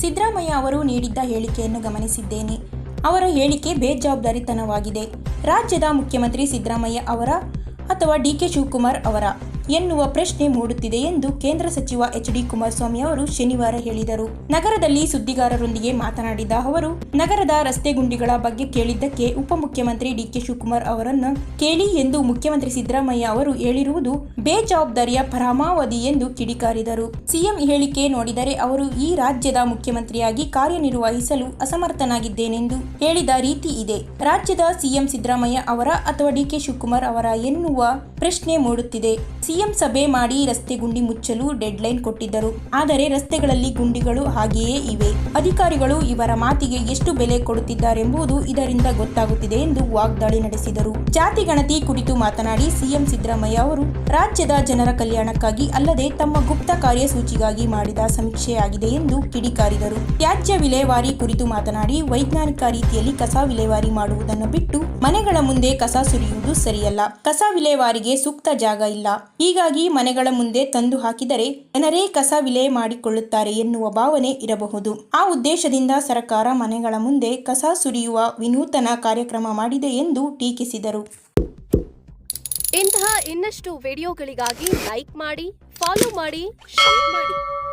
ಸಿದ್ದರಾಮಯ್ಯ ಅವರು ನೀಡಿದ್ದ ಹೇಳಿಕೆಯನ್ನು ಗಮನಿಸಿದ್ದೇನೆ. ಅವರ ಹೇಳಿಕೆ ಬೇಜವಾಬ್ದಾರಿತನವಾಗಿದೆ. ರಾಜ್ಯದ ಮುಖ್ಯಮಂತ್ರಿ ಸಿದ್ದರಾಮಯ್ಯ ಅವರ ಅಥವಾ ಡಿ ಕೆ ಶಿವಕುಮಾರ್ ಅವರ? ಎನ್ನುವ ಪ್ರಶ್ನೆ ಮೂಡುತ್ತಿದೆ ಎಂದು ಕೇಂದ್ರ ಸಚಿವ ಎಚ್ ಡಿ ಕುಮಾರಸ್ವಾಮಿ ಅವರು ಶನಿವಾರ ಹೇಳಿದರು. ನಗರದಲ್ಲಿ ಸುದ್ದಿಗಾರರೊಂದಿಗೆ ಮಾತನಾಡಿದ ಅವರು, ನಗರದ ರಸ್ತೆ ಗುಂಡಿಗಳ ಬಗ್ಗೆ ಕೇಳಿದ್ದಕ್ಕೆ ಉಪಮುಖ್ಯಮಂತ್ರಿ ಡಿಕೆ ಶಿವಕುಮಾರ್ ಅವರನ್ನು ಕೇಳಿ ಎಂದು ಮುಖ್ಯಮಂತ್ರಿ ಸಿದ್ದರಾಮಯ್ಯ ಅವರು ಹೇಳಿರುವುದು ಬೇಜವಾಬ್ದಾರಿಯ ಪರಮಾವಧಿ ಎಂದು ಕಿಡಿಕಾರಿದರು. ಸಿಎಂ ಹೇಳಿಕೆ ನೋಡಿದರೆ ಅವರು ಈ ರಾಜ್ಯದ ಮುಖ್ಯಮಂತ್ರಿಯಾಗಿ ಕಾರ್ಯನಿರ್ವಹಿಸಲು ಅಸಮರ್ಥನಾಗಿದ್ದೇನೆಂದು ಹೇಳಿದ ರೀತಿ ಇದೆ. ರಾಜ್ಯದ ಸಿಎಂ ಸಿದ್ದರಾಮಯ್ಯ ಅವರ ಅಥವಾ ಡಿಕೆ ಶಿವಕುಮಾರ್ ಅವರ ಎನ್ನುವ ಪ್ರಶ್ನೆ ಮೂಡುತ್ತಿದೆ. ಸಿಎಂ ಸಭೆ ಮಾಡಿ ರಸ್ತೆ ಗುಂಡಿ ಮುಚ್ಚಲು ಡೆಡ್ಲೈನ್ ಕೊಟ್ಟಿದ್ದರು. ಆದರೆ ರಸ್ತೆಗಳಲ್ಲಿ ಗುಂಡಿಗಳು ಹಾಗೆಯೇ ಇವೆ. ಅಧಿಕಾರಿಗಳು ಇವರ ಮಾತಿಗೆ ಎಷ್ಟು ಬೆಲೆ ಕೊಡುತ್ತಿದ್ದಾರೆಂಬುದು ಇದರಿಂದ ಗೊತ್ತಾಗುತ್ತಿದೆ ಎಂದು ವಾಗ್ದಾಳಿ ನಡೆಸಿದರು. ಜಾತಿ ಗಣತಿ ಕುರಿತು ಮಾತನಾಡಿ ಸಿಎಂ ಸಿದ್ದರಾಮಯ್ಯ ಅವರು ರಾಜ್ಯದ ಜನರ ಕಲ್ಯಾಣಕ್ಕಾಗಿ ಅಲ್ಲದೆ ತಮ್ಮ ಗುಪ್ತ ಕಾರ್ಯಸೂಚಿಗಾಗಿ ಮಾಡಿದ ಸಮೀಕ್ಷೆಯಾಗಿದೆ ಎಂದು ಕಿಡಿಕಾರಿದರು. ತ್ಯಾಜ್ಯ ವಿಲೇವಾರಿ ಕುರಿತು ಮಾತನಾಡಿ ವೈಜ್ಞಾನಿಕ ರೀತಿಯಲ್ಲಿ ಕಸ ವಿಲೇವಾರಿ ಮಾಡುವುದನ್ನು ಬಿಟ್ಟು ಮನೆಗಳ ಮುಂದೆ ಕಸ ಸುರಿಯುವುದು ಸರಿಯಲ್ಲ. ಕಸ ವಿಲೇವಾರಿಗೆ ಸೂಕ್ತ ಜಾಗ ಇಲ್ಲ. ಹೀಗಾಗಿ ಮನೆಗಳ ಮುಂದೆ ತಂದು ಹಾಕಿದರೆ ಜನರೇ ಕಸ ವಿಲೆ ಮಾಡಿಕೊಳ್ಳುತ್ತಾರೆ ಎನ್ನುವ ಭಾವನೆ ಇರಬಹುದು. ಆ ಉದ್ದೇಶದಿಂದ ಸರ್ಕಾರ ಮನೆಗಳ ಮುಂದೆ ಕಸ ಸುರಿಯುವ ವಿನೂತನ ಕಾರ್ಯಕ್ರಮ ಮಾಡಿದೆ ಎಂದು ಟೀಕಿಸಿದರು. ಇಂತಹ ಇನ್ನಷ್ಟು ವಿಡಿಯೋಗಳಿಗಾಗಿ ಲೈಕ್ ಮಾಡಿ, ಫಾಲೋ ಮಾಡಿ, ಶೇರ್ ಮಾಡಿ.